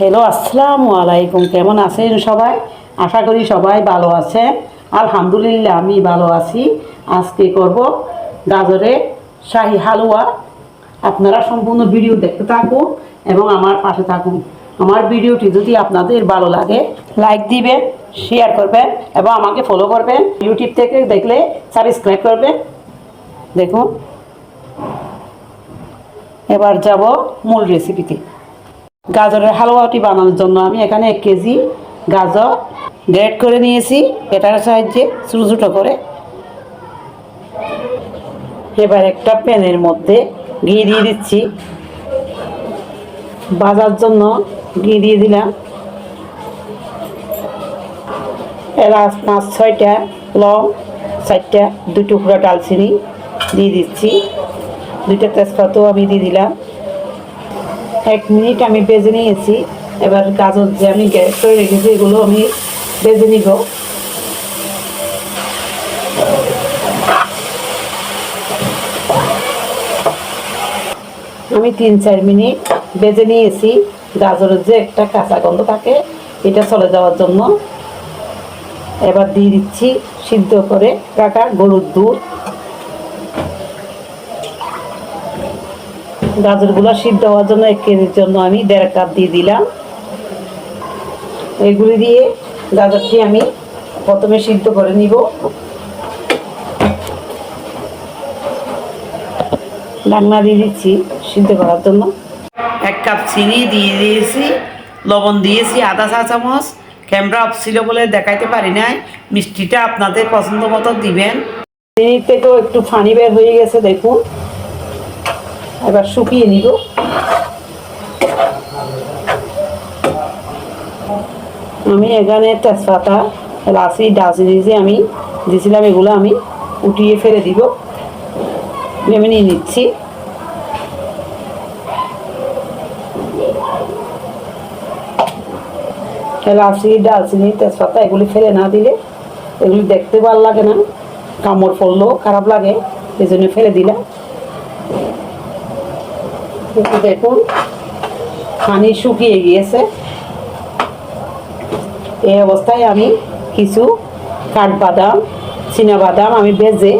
Hello, আসসালামু আলাইকুম। কেমন আছেন সবাই? আশা করি সবাই ভালো আছে আলহামদুলিল্লাহ, আমি ভালো আছি। আজকে করব গাজরে শাহি হালুয়া। আপনারা সম্পূর্ণ ভিডিও দেখতে থাকুন এবং আমার পাশে থাকুন। আমার ভিডিওটি যদি আপনাদের ভালো লাগে, লাইক দিবেন শেয়ার করবেন এবং আমাকে ফলো করবেন। ইউটিউব থেকে দেখলে সাবস্ক্রাইব করবেন। দেখুন। এবার যাব মূল রেসিপিতে গাজরের হালুয়াটি বানানোর জন্য আমি এখানে এক কেজি গাজর গ্রেড করে নিয়েছি। পেটার সাহায্যে ছোটো ছোটো করে এবার একটা প্যানের মধ্যে ঘি দিয়ে দিচ্ছি। ভাজার জন্য ঘি দিয়ে দিলাম। এলাচ পাঁচ, ছয়টা, লং চারটা, দুই টুকরা ডালচিনি দিয়ে দিচ্ছি। দুইটা তেজপাতাও আমি দিয়ে দিলাম। এক মিনিট আমি বেজে নিয়েছি। এবার গাজর যে আমি গ্যাস করে রেখেছি, এগুলো আমি বেজে নিব। আমি তিন চার মিনিট বেজে নিয়েছি। গাজরের যে একটা কাঁচা গন্ধ থাকে, এটা চলে যাওয়ার জন্য। এবার দিয়ে দিচ্ছি সিদ্ধ করে রাখা গরুর দুধ। গাজরগুলো সিদ্ধ হওয়ার জন্য এক কেজির জন্য আমি দেড় কাপ দিয়ে দিলাম। এগুলি দিয়ে গাজরটি আমি প্রথমে সিদ্ধ করে নিব। ডাকনা দিয়ে দিচ্ছি সিদ্ধ করার জন্য। এক কাপ চিনি দিয়ে দিয়েছি, লবণ দিয়েছি আধা চা চামচ ক্যামেরা অফ ছিল বলে দেখাইতে পারি নাই। মিষ্টিটা আপনাদের পছন্দ মতো দিবেন। চিনি থেকেও একটু ফানি বের হয়ে গেছে, দেখুন। এবার শুকিয়ে নিব। আমি এখানে তেজপাতা এলাচি দারচিনি যে আমি। দিয়েছিলাম এগুলো আমি উঠিয়ে ফেলে দিব। আমি নিয়ে নিচ্ছি। এলাচি দারচিনি তেজপাতা এগুলি ফেলে না দিলে এগুলি দেখতে ভালো লাগে না। কামড় পড়লেও খারাপ লাগে এই জন্য ফেলে দিলাম। একটু দেখুন পানি শুকিয়ে গিয়েছে। এই অবস্থায় আমি কিছু কাঠবাদাম বাদাম আমি বেজে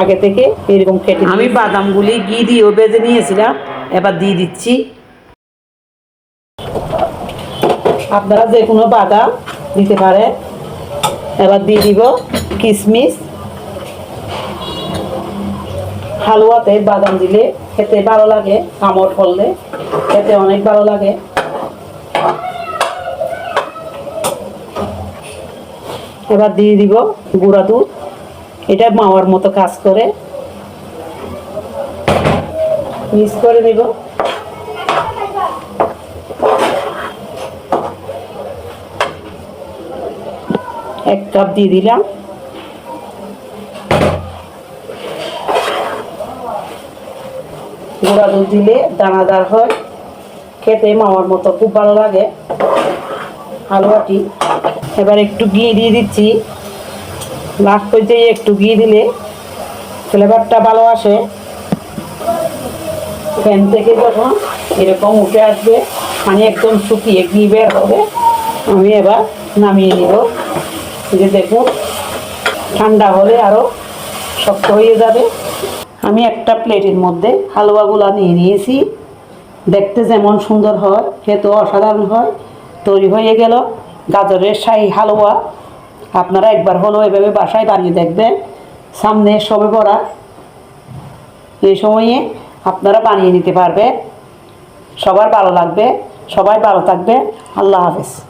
আগে থেকে এরকম কেটে আমি বাদামগুলি ঘি দিয়েও বেজে নিয়েছিলাম এবার দিয়ে দিচ্ছি। আপনারা যে কোনো বাদাম দিতে পারে এবার দিয়ে দিব কিশমিশ হালুয়াতে বাদাম দিলে খেতে ভালো লাগে কামড় করলে খেতে অনেক ভালো লাগে। এবার দিয়ে দিব গুঁড়া দুধ। এটা মাওয়ার মতো কাজ করে। মিক্স করে দিব। এক কাপ দিয়ে দিলাম। গুঁড়া দুধ দিলে দানাদার হয়। খেতে মামার মতো খুব ভালো লাগে। হালুয়াটি। এবার একটু ঘি দিয়ে দিচ্ছি। লাস্ট পর্যায়ে একটু ঘি দিলে ফ্লেভারটা ভালো আসে। ফ্যান থেকে যখন এরকম উঠে আসবে পানি একদম শুকিয়ে ঘি বের হবে, আমি এবার নামিয়ে নিব। যে দেখুন, ঠান্ডা হলে আরও শক্ত হয়ে যাবে। আমি একটা প্লেটের মধ্যে হালুয়াগুলো নিয়ে নিয়েছি। দেখতে যেমন সুন্দর হয়, খেতেও অসাধারণ হয়, তৈরি হয়ে গেল গাজরের শাহি হালুয়া। আপনারা একবার হলো এভাবে বাসায় বানিয়ে দেখবেন, সামনে সবে পড়া এই সময়ে আপনারা বানিয়ে নিতে পারবেন। সবার ভালো লাগবে, সবাই ভালো থাকবে আল্লাহ হাফেজ।